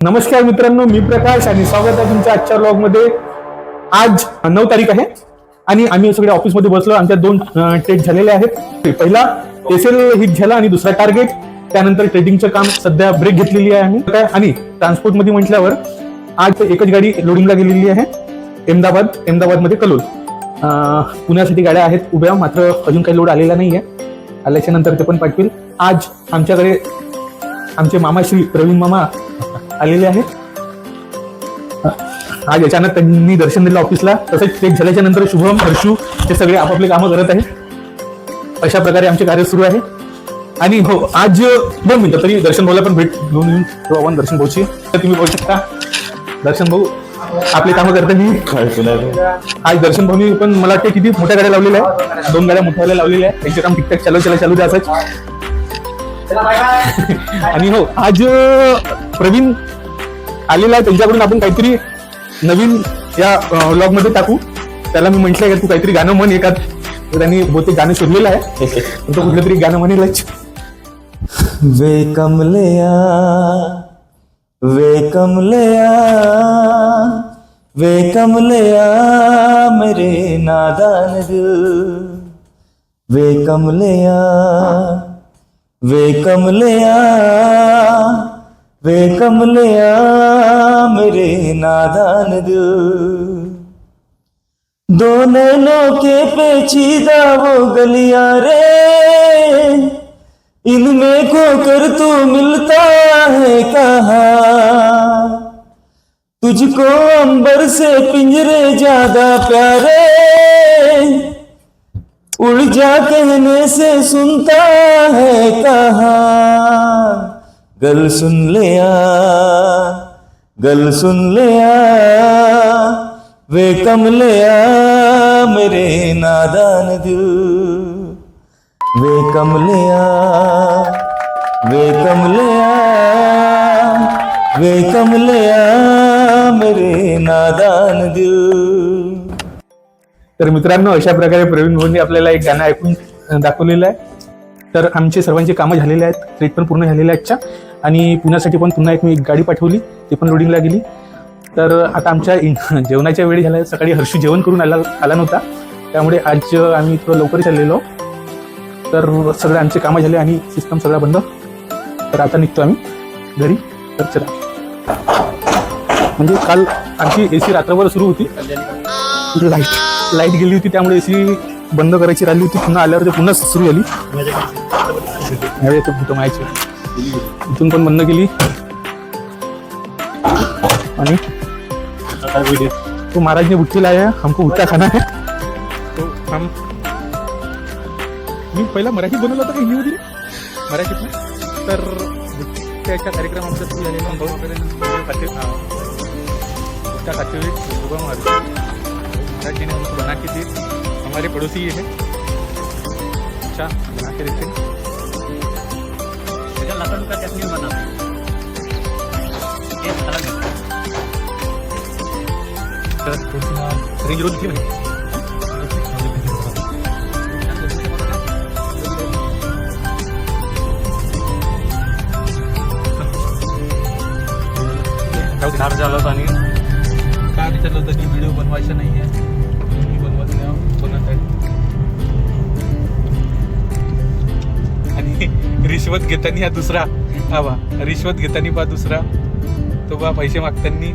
नमस्कार मित्रांनो मी प्रकाश आणि स्वागत आहे तुमच्या आजच्या ब्लॉगमध्ये आज नऊ तारीख आहे आणि आम्ही सगळे ऑफिसमध्ये बसलो. आमच्या दोन टेस्ट झालेले आहेत. पहिला एसएल हिट झाला आणि दुसरा टार्गेट त्यानंतर ट्रेडिंगचं काम सध्या ब्रेक घेतलेली आहे आम्ही. काय आणि ट्रान्सपोर्टमध्ये म्हटल्यावर आज एकच गाडी लोडिंगला गेलेली आहे. अहमदाबाद अहमदाबादमध्ये कलोल. पुण्यासाठी गाड्या आहेत उभ्या मात्र अजून काही लोड आलेला नाही आहे आल्याच्यानंतर ते पण पाठवील. आज आमच्याकडे आमचे मामा श्री प्रवीण मामा आलेले आहेत. आज अचानक त्यांनी दर्शन दिलं ऑफिसला तसंच चेक झाल्याच्यानंतर शुभम हर्षू हे सगळे आपापले कामं करत आहेत. अशा प्रकारे आमचे कार्य सुरू आहे. आणि हो आज दोन मिनिटं तरी दर्शन भाऊला पण भेट घेऊन येऊन तो आपण दर्शन भाऊची. तर तुम्ही बघू शकता दर्शन भाऊ आपले कामं करताना आज दर्शन भाऊनी पण मला वाटते किती मोठ्या गाड्या लावलेल्या आहेत. दोन गाड्या मोठ्या लावलेल्या आहेत. त्यांचे काम ठीकठाक चालू चालू चालू द्यायचं आणि हो आज प्रवीण आलेला आहे त्यांच्याकडून आपण काहीतरी नवीन या व्लॉगमध्ये टाकू. त्याला मी म्हटलंय तू काहीतरी गाणं म्हण एकात त्यांनी बहुतेक गाणं शोधलेलं आहे. पण तो कुठलं तरी गाणं म्हणेलच वे कमलया वे कमलया वे कमलया मेरे नादान दिल। वे कमलया वे कमलया वे कमलया मेरे नादान दिल। दो नैनों के पेचीदा वो गलिया रे। इनमें खोकर तू मिलता है कहा? तुझको अंबर से पिंजरे ज़्यादा प्यारे। उड़ जा कहने से सुनता है कहा? गल सुन लिया गल सुन लिया वे कमलिया मेरे नादान दिल। वे कम कमलिया वे कमलिया वे कमलिया मेरे नादान दिल। तर मित्रांनो अशा प्रकारे प्रवीण भाऊंनी आपल्याला एक गाणं ऐकून दाखवलेलं आहे. तर आमचे सर्वांचे कामं झालेले आहेत ट्रीटमेंट पण पूर्ण झालेले आहेत आजच्या. आणि पुण्यासाठी पण पुन्हा एक मी एक गाडी पाठवली ती पण लोडिंगला गेली. तर आता आमच्या इन- जेवणाच्या वेळी झाल्या सकाळी हर्षू जेवण करून आला आला नव्हता. त्यामुळे आज आम्ही थोडं लवकर चाललेलो तर सगळे आमचे कामं झाले आणि सिस्टम सगळा बंद. तर आता निघतो आम्ही घरी. तर चला. म्हणजे काल आमची ए सी रात्रभर सुरू होती. लाइट लाइट गेली होती त्यामुळे एसी बंद करायची राहिली होती. पुन्हा आल्यावर ते पुन्हा सुरू झाली. मायाची इथून पण बंद केली. आणि? तो महाराज ने भुट्टी लाया है हमको भुट्टा खाना है. तो हम मी पहिला मराठीत बनवला होता का हिंदीमध्ये मराठीत तर भुट्ट्याचा कार्यक्रम आमचा सुरू झालेला भाऊ? वगैरे खाते भुट्टा खाते हुए सुबह महाराज जी ने हमको बना के दी. हमारे पड़ोसी ये है. अच्छा बना के देते हैं. लसण का हे अलग रेंज रोज घेऊन कार झालं होतं आणि काय विचारलं होतं की व्हिडिओ बनवायचा नाही आहे रिश्वत घेताना हा दुसरा. हा बा रिश्वत घेताना बा दुसरा. तो बा पैसे मागताना.